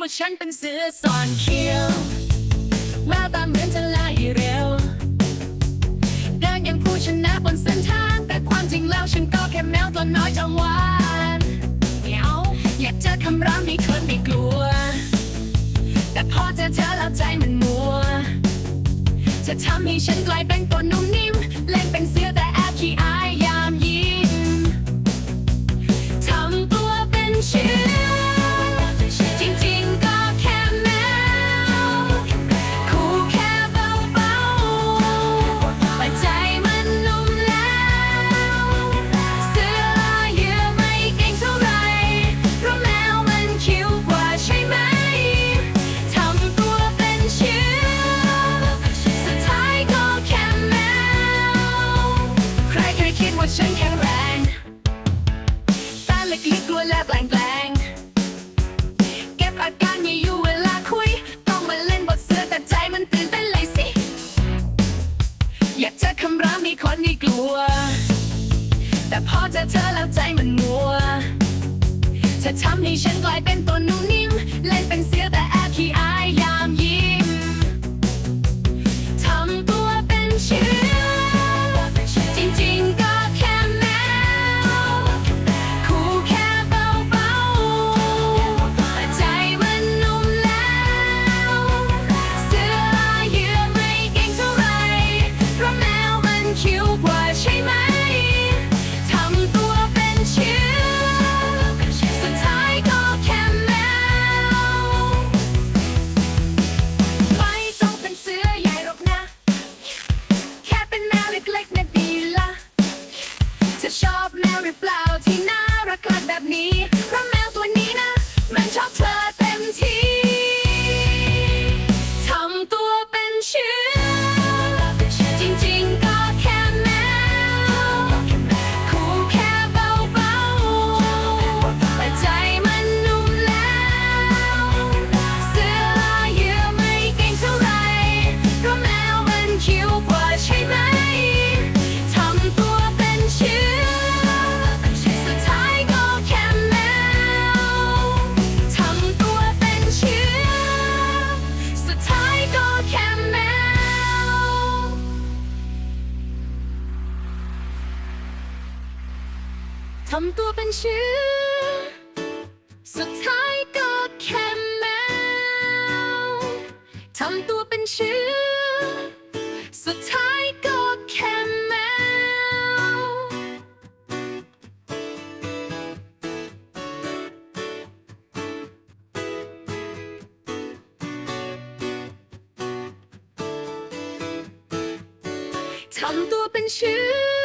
ว่าฉันเป็นเสือซ่อนเขียวแววตาเหมือนจะไล่เร็วเดินอย่างผู้ชนะบนเส้นทาง แต่ความจริงแล้วฉันก็แค่แมวตัวน้อยจังหวานเหนียวอยากเจอคำร้องให้คนไม่กลัว แต่พอเจอเธอแล้วใจมันมัวจะทำให้ฉันกลายเป็นตัวนุ่มนิ่มเล่นเป็นเสือแต่แอบขี้อาย ว่าฉันแข็งแรงตาเล็กๆกลัวและแปลงแปลงเก็บอาการไม่อยู่เวลาคุย ต้องมาเล่นบทเสือแต่ใจมันตื่นเต้นเลยสิ อยากเจอคำรามมีคนที่กลัว แต่พอเจอเธอแล้วใจมันมัวจะทำให้ฉันกลายเป็นตัวนุ่มนิ่มเล่นเป็นเสือ จะชอบแมวหรือเปล่าที่น่ารักกลัดแบบนี้เพราะแมวตัวนี้นะ มันชอบเธอเต็มที่ำตัวเป็นเชื้อสุดท้ายก็แค่แมวทำตัวเป็นเชื้อสุดท้ายก็แค่แมวทำตัวเป็นเชื้อ